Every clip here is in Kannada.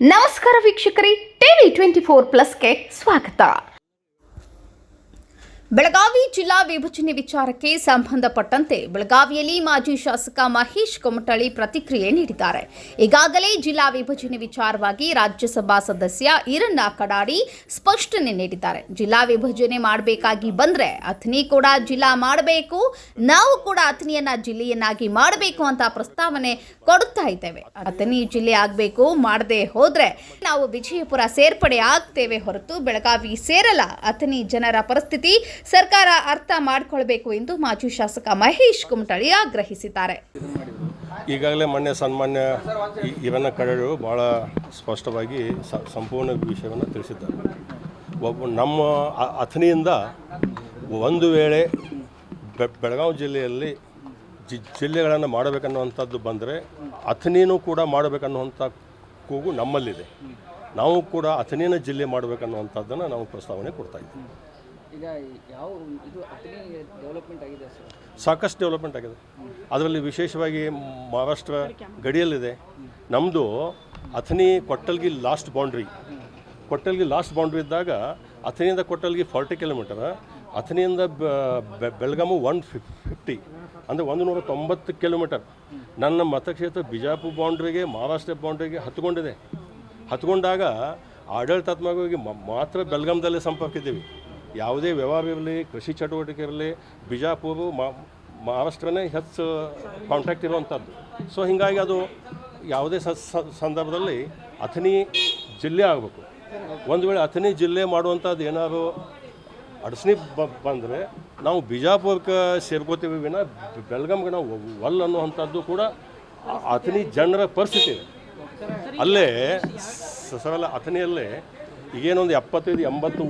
ನಮಸ್ಕಾರ ವೀಕ್ಷಕರೇ ಟಿವಿ ಟ್ವೆಂಟಿ ಫೋರ್ ಪ್ಲಸ್ಗೆ ಸ್ವಾಗತ ಬೆಳಗಾವಿ ಜಿಲ್ಲಾ ವಿಭಜನೆ ವಿಚಾರಕ್ಕೆ ಸಂಬಂಧಪಟ್ಟಂತೆ ಬೆಳಗಾವಿಯಲ್ಲಿ ಮಾಜಿ ಶಾಸಕ ಮಹೇಶ್ ಕೊಮಟಳ್ಳಿ ಪ್ರತಿಕ್ರಿಯೆ ನೀಡಿದ್ದಾರೆ. ಈಗಾಗಲೇ ಜಿಲ್ಲಾ ವಿಭಜನೆ ವಿಚಾರವಾಗಿ ರಾಜ್ಯಸಭಾ ಸದಸ್ಯ ಈರಣ್ಣ ಕಡಾಡಿ ಸ್ಪಷ್ಟನೆ ನೀಡಿದ್ದಾರೆ. ಜಿಲ್ಲಾ ವಿಭಜನೆ ಮಾಡಬೇಕಾಗಿ ಬಂದರೆ ಅಥಣಿ ಕೂಡ ಜಿಲ್ಲಾ ಮಾಡಬೇಕು, ನಾವು ಕೂಡ ಅಥಣಿಯನ್ನ ಜಿಲ್ಲೆಯನ್ನಾಗಿ ಮಾಡಬೇಕು ಅಂತ ಪ್ರಸ್ತಾವನೆ ಕೊಡುತ್ತಾ ಇದ್ದೇವೆ. ಅಥಣಿ ಜಿಲ್ಲೆ ಆಗಬೇಕು, ಮಾಡದೆ ಹೋದ್ರೆ ನಾವು ವಿಜಯಪುರ ಸೇರ್ಪಡೆ ಆಗ್ತೇವೆ ಹೊರತು ಬೆಳಗಾವಿ ಸೇರಲ್ಲ. ಅಥಣಿ ಜನರ ಪರಿಸ್ಥಿತಿ ಸರ್ಕಾರ ಅರ್ಥ ಮಾಡಿಕೊಳ್ಬೇಕು ಎಂದು ಮಾಜಿ ಶಾಸಕ ಮಹೇಶ್ ಕುಮಟಳ್ಳಿ ಆಗ್ರಹಿಸಿದ್ದಾರೆ. ಈಗಾಗಲೇ ಮೊನ್ನೆ ಸನ್ಮಾನ್ಯ ಇವನ್ನ ಕಡೆಯವರು ಭಾಳ ಸ್ಪಷ್ಟವಾಗಿ ಸಂಪೂರ್ಣ ವಿಷಯವನ್ನು ತಿಳಿಸಿದ್ದಾರೆ. ಒಬ್ಬ ನಮ್ಮ ಅಥಣಿಯಿಂದ ಒಂದು ವೇಳೆ ಬೆಳಗಾವಿ ಜಿಲ್ಲೆಯಲ್ಲಿ ಜಿ ಜಿಲ್ಲೆಗಳನ್ನು ಮಾಡಬೇಕನ್ನುವಂಥದ್ದು ಬಂದರೆ ಅಥಣಿನೂ ಕೂಡ ಮಾಡಬೇಕನ್ನುವಂಥ ಕೂಗು ನಮ್ಮಲ್ಲಿದೆ. ನಾವು ಕೂಡ ಅಥಣಿನ ಜಿಲ್ಲೆ ಮಾಡಬೇಕನ್ನುವಂಥದ್ದನ್ನು ನಾವು ಪ್ರಸ್ತಾವನೆ ಕೊಡ್ತಾ ಇದ್ದೀವಿ. ಸಾಕಷ್ಟು ಡೆವಲಪ್ಮೆಂಟ್ ಆಗಿದೆ. ಅದರಲ್ಲಿ ವಿಶೇಷವಾಗಿ ಮಹಾರಾಷ್ಟ್ರ ಗಡಿಯಲ್ಲಿದೆ. ನಮ್ಮದು Athani Kottalgi last boundary Kottalgi last boundary ಇದ್ದಾಗ ಅಥಣಿಯಿಂದ ಕೊಟ್ಟಲ್ಗಿ ಫಾರ್ಟಿ ಕಿಲೋಮೀಟರ್ ಬೆ- ಬೆಳಗಾಮು ಒನ್ ಫಿಫ್ ಫಿಫ್ಟಿ ಅಂದರೆ ಒಂದು ನೂರ ತೊಂಬತ್ತು ಕಿಲೋಮೀಟರ್ ನನ್ನ ಮತಕ್ಷೇತ್ರ ಬಿಜಾಪುರ ಬೌಂಡ್ರಿಗೆ ಮಹಾರಾಷ್ಟ್ರ ಬೌಂಡ್ರಿಗೆ ಹತ್ಕೊಂಡಿದೆ. ಹತ್ಕೊಂಡಾಗ ಆಡಳಿತಾತ್ಮಕವಾಗಿ ಮಾತ್ರ ಬೆಳಗಾಮದಲ್ಲೇ ಸಂಪರ್ಕ ಇದ್ದೀವಿ ಯಾವುದೇ ವ್ಯವಹಾರ ಇರಲಿ, ಕೃಷಿ ಚಟುವಟಿಕೆ ಇರಲಿ, ಬಿಜಾಪುರ ಮಹಾರಾಷ್ಟ್ರನೇ ಹೆಚ್ಚು ಕಾಂಟ್ಯಾಕ್ಟ್ ಇರುವಂಥದ್ದು. ಸೊ ಹೀಗಾಗಿ ಅದು ಯಾವುದೇ ಸಂದರ್ಭದಲ್ಲಿ ಅಥಣಿ ಜಿಲ್ಲೆ ಆಗಬೇಕು. ಒಂದು ವೇಳೆ ಅಥಣಿ ಜಿಲ್ಲೆ ಮಾಡುವಂಥದ್ದು ಏನಾದ್ರು ಬ, ಬಂದರೆ ನಾವು ಬಿಜಾಪುರಕ್ಕೆ ಸೇರ್ಕೋತೀವಿ ವಿನ ಬೆಳಗಾಮ್ಗೆ ನಾವು ಒಲ್ ಅನ್ನುವಂಥದ್ದು ಕೂಡ ಅಥಣಿ ಜನರ ಪರಿಸ್ಥಿತಿ ಇದೆ. ಅಲ್ಲೇ ಸರಳ ಅಥಣಿಯಲ್ಲೇ ಈಗೇನೊಂದು ಎಪ್ಪತ್ತೈದು, ಎಂಬತ್ತು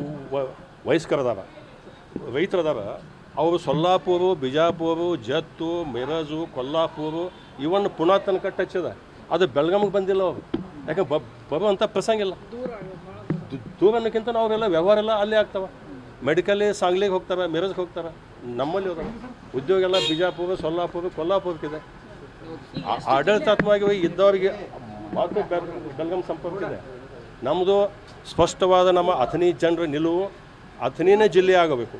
ವಯಸ್ಕರದಾರ ರೈತರದಾರ ಅವರು ಸೊಲ್ಲಾಪುರ, ಬಿಜಾಪುರ, ಜತ್ತು, ಮಿರಜು, ಕೊಲ್ಲಾಪುರ ಇವನ್ ಪುನಃ ತನಕ ಟಚ್ ಇದೆ ಅದು ಬೆಳಗಾಮಿಗೆ ಬಂದಿಲ್ಲ ಅವರು. ಯಾಕೆ ಬ ಬರುವಂಥ ಪ್ರಸಂಗ ಇಲ್ಲ. ದು- ದೂರ ಅನ್ನೋಕ್ಕಿಂತ ಅವರೆಲ್ಲ ವ್ಯವಹಾರ ಎಲ್ಲ ಅಲ್ಲೇ ಆಗ್ತವೆ. ಮೆಡಿಕಲ್ಲಿ ಸಾಂಗ್ಲಿಗೆ ಹೋಗ್ತಾರೆ ಮಿರಜ್ಗೆ ಹೋಗ್ತಾರೆ, ನಮ್ಮಲ್ಲಿ ಹೋದಾಗ ಉದ್ಯೋಗ ಎಲ್ಲ ಬಿಜಾಪುರ, ಸೊಲ್ಲಾಪುರ, ಕೊಲ್ಲಾಪುರಕ್ಕಿದೆ. ಆಡಳಿತಾತ್ಮಕವಾಗಿ ಇದ್ದವರಿಗೆ ಮಾತು ಬೆಲ್ಗಾಂ ಸಂಪರ್ಕ ಇದೆ ನಮ್ಮದು ಸ್ಪಷ್ಟವಾದ ನಮ್ಮ ಅಥನಿ ಜನರ ನಿಲುವು ಅಥಣಿನೇ ಜಿಲ್ಲೆ ಆಗಬೇಕು.